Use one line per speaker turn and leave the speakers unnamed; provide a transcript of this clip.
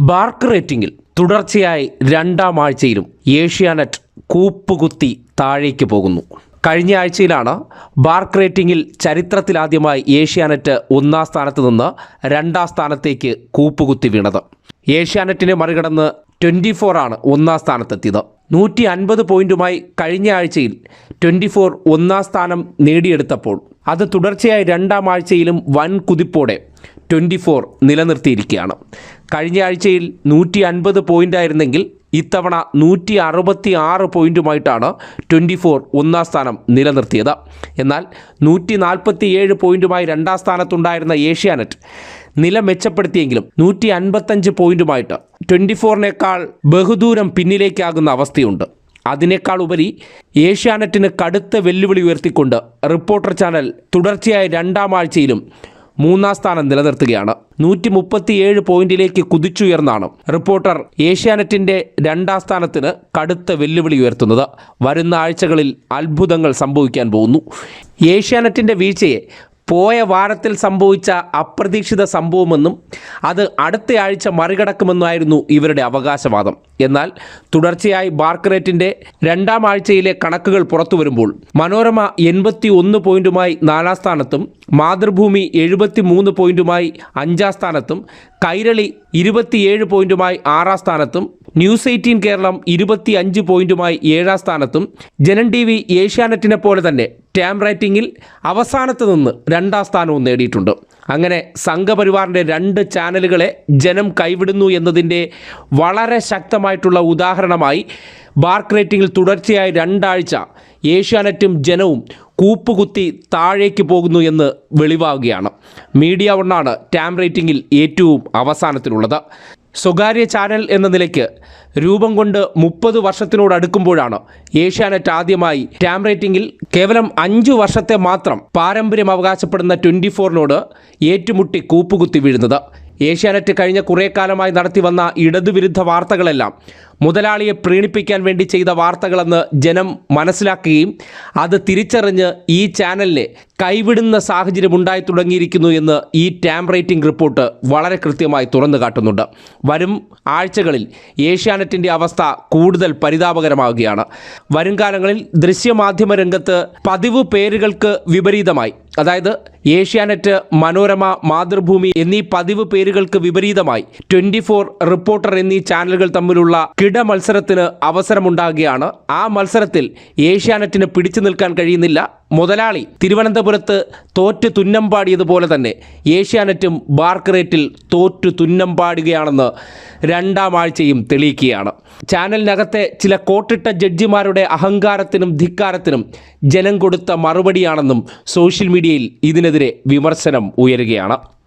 BARC റേറ്റിംഗിൽ തുടർച്ചയായി രണ്ടാം ആഴ്ചയിലും ഏഷ്യാനെറ്റ് കൂപ്പുകുത്തി താഴേക്ക് പോകുന്നു. കഴിഞ്ഞ ആഴ്ചയിലാണ് ബാർക്ക് റേറ്റിംഗിൽ ചരിത്രത്തിലാദ്യമായി ഏഷ്യാനെറ്റ് ഒന്നാം സ്ഥാനത്ത് നിന്ന് രണ്ടാം സ്ഥാനത്തേക്ക് കൂപ്പുകുത്തി വീണത്. ഏഷ്യാനെറ്റിനെ മറികടന്ന് ട്വന്റി ഫോർ ആണ് ഒന്നാം സ്ഥാനത്തെത്തിയത്. നൂറ്റി അൻപത് പോയിന്റുമായി കഴിഞ്ഞ ആഴ്ചയിൽ ട്വന്റി ഫോർ ഒന്നാം സ്ഥാനം നേടിയെടുത്തപ്പോൾ അത് തുടർച്ചയായി രണ്ടാം ആഴ്ചയിലും വൻ കുതിപ്പോടെ ട്വന്റി ഫോർ നിലനിർത്തിയിരിക്കുകയാണ്. കഴിഞ്ഞ ആഴ്ചയിൽ നൂറ്റി അൻപത് പോയിന്റായിരുന്നെങ്കിൽ ഇത്തവണ നൂറ്റി അറുപത്തി ആറ് പോയിന്റുമായിട്ടാണ് ട്വന്റി ഫോർ ഒന്നാം സ്ഥാനം നിലനിർത്തിയത്. എന്നാൽ നൂറ്റി നാൽപ്പത്തി ഏഴ് പോയിന്റുമായി രണ്ടാം സ്ഥാനത്തുണ്ടായിരുന്ന ഏഷ്യാനെറ്റ് നില മെച്ചപ്പെടുത്തിയെങ്കിലും നൂറ്റി അൻപത്തഞ്ച് പോയിന്റുമായിട്ട് ട്വന്റി ഫോറിനേക്കാൾ ബഹുദൂരം പിന്നിലേക്കാകുന്ന അവസ്ഥയുണ്ട്. അതിനേക്കാൾ ഉപരി ഏഷ്യാനെറ്റിന് കടുത്ത വെല്ലുവിളി ഉയർത്തിക്കൊണ്ട് റിപ്പോർട്ടർ ചാനൽ തുടർച്ചയായ രണ്ടാം ആഴ്ചയിലും മൂന്നാം സ്ഥാനം നിലനിർത്തുകയാണ്. നൂറ്റി മുപ്പത്തിയേഴ് പോയിന്റിലേക്ക് കുതിച്ചുയർന്നാണ് റിപ്പോർട്ടർ ഏഷ്യാനെറ്റിന്റെ രണ്ടാം സ്ഥാനത്തിന് കടുത്ത വെല്ലുവിളി ഉയർത്തുന്നത്. വരുന്ന ആഴ്ചകളിൽ അത്ഭുതങ്ങൾ സംഭവിക്കാൻ പോകുന്നു. ഏഷ്യാനെറ്റിന്റെ വീഴ്ചയെ പോയ വാരത്തിൽ സംഭവിച്ച അപ്രതീക്ഷിത സംഭവമെന്നും അത് അടുത്തയാഴ്ച മറികടക്കുമെന്നായിരുന്നു ഇവരുടെ അവകാശവാദം. എന്നാൽ തുടർച്ചയായി ബാർക്കറേറ്റിന്റെ രണ്ടാം ആഴ്ചയിലെ കണക്കുകൾ പുറത്തു വരുമ്പോൾ മനോരമ എൺപത്തി ഒന്ന് പോയിന്റുമായി നാലാം സ്ഥാനത്തും മാതൃഭൂമി എഴുപത്തി മൂന്ന് പോയിന്റുമായി അഞ്ചാം സ്ഥാനത്തും കൈരളി ഇരുപത്തിയേഴ് പോയിന്റുമായി ആറാം സ്ഥാനത്തും ന്യൂസ് എയ്റ്റീൻ കേരളം ഇരുപത്തി അഞ്ച് പോയിന്റുമായി ഏഴാം സ്ഥാനത്തും ജനൻ ടി വി ഏഷ്യാനെറ്റിനെ പോലെ തന്നെ ടാം റേറ്റിംഗിൽ അവസാനത്ത് നിന്ന് രണ്ടാം സ്ഥാനവും നേടിയിട്ടുണ്ട്. അങ്ങനെ സംഘപരിവാറിന്റെ രണ്ട് ചാനലുകളെ ജനം കൈവിടുന്നു എന്നതിന്റെ വളരെ ശക്തമായിട്ടുള്ള ഉദാഹരണമായി ബാർക്ക് റേറ്റിംഗിൽ തുടർച്ചയായി രണ്ടാഴ്ച ഏഷ്യാനെറ്റും ജനവും കൂപ്പുകുത്തി താഴേക്ക് പോകുന്നു എന്ന് വെളിവാകുകയാണ്. മീഡിയ ഒന്നാണ് ടാം റേറ്റിംഗിൽ ഏറ്റവും അവസാനത്തിലുള്ളത്. സ്വകാര്യ ചാനൽ എന്ന നിലയ്ക്ക് രൂപം കൊണ്ട് മുപ്പത് വർഷത്തിനോട് അടുക്കുമ്പോഴാണ് ഏഷ്യാനെറ്റ് ആദ്യമായി ടാം റേറ്റിംഗിൽ കേവലം അഞ്ചു വർഷത്തെ മാത്രം പാരമ്പര്യം അവകാശപ്പെടുന്ന ട്വന്റി ഫോറിനോട് ഏറ്റുമുട്ടി കൂപ്പുകുത്തി വീഴുന്നത്. ഏഷ്യാനെറ്റ് കഴിഞ്ഞ കുറേ കാലമായി നടത്തി വന്ന ഇടതുവിരുദ്ധ വാർത്തകളെല്ലാം മുതലാളിയെ പ്രീണിപ്പിക്കാൻ വേണ്ടി ചെയ്ത വാർത്തകളെന്ന് ജനം മനസ്സിലാക്കുകയും അത് തിരിച്ചറിഞ്ഞ് ഈ ചാനലിനെ കൈവിടുന്ന സാഹചര്യം ഉണ്ടായി തുടങ്ങിയിരിക്കുന്നു എന്ന് ഈ ടാം റേറ്റിംഗ് റിപ്പോർട്ട് വളരെ കൃത്യമായി തുറന്നു കാട്ടുന്നുണ്ട്. വരും ആഴ്ചകളിൽ ഏഷ്യാനെറ്റിന്റെ അവസ്ഥ കൂടുതൽ പരിതാപകരമാവുകയാണ്. വരും കാലങ്ങളിൽ ദൃശ്യമാധ്യമ രംഗത്ത് പതിവ് പേരുകൾക്ക് വിപരീതമായി അതായത് ഏഷ്യാനെറ്റ് മനോരമ മാതൃഭൂമി എന്നീ പതിവ് പേരുകൾക്ക് വിപരീതമായി ട്വന്റി ഫോർ റിപ്പോർട്ടർ എന്നീ ചാനലുകൾ തമ്മിലുള്ള കിട മത്സരത്തിന് അവസരമുണ്ടാകുകയാണ്. ആ മത്സരത്തിൽ ഏഷ്യാനെറ്റിന് പിടിച്ചു നിൽക്കാൻ കഴിയുന്നില്ല. മുതലാളി തിരുവനന്തപുരത്ത് തോറ്റ് തുന്നം പാടിയതുപോലെ തന്നെ ഏഷ്യാനെറ്റും ബാർക്കറേറ്റിൽ തോറ്റു തുന്നം പാടുകയാണെന്ന് രണ്ടാം ആഴ്ചയും തെളിയിക്കുകയാണ്. ചാനലിനകത്തെ ചില കോട്ടിട്ട ജഡ്ജിമാരുടെ അഹങ്കാരത്തിനും ധിക്കാരത്തിനും ജനം കൊടുത്ത മറുപടിയാണെന്നും സോഷ്യൽ മീഡിയയിൽ ഇതിനെതിരെ വിമർശനം ഉയരുകയാണ്.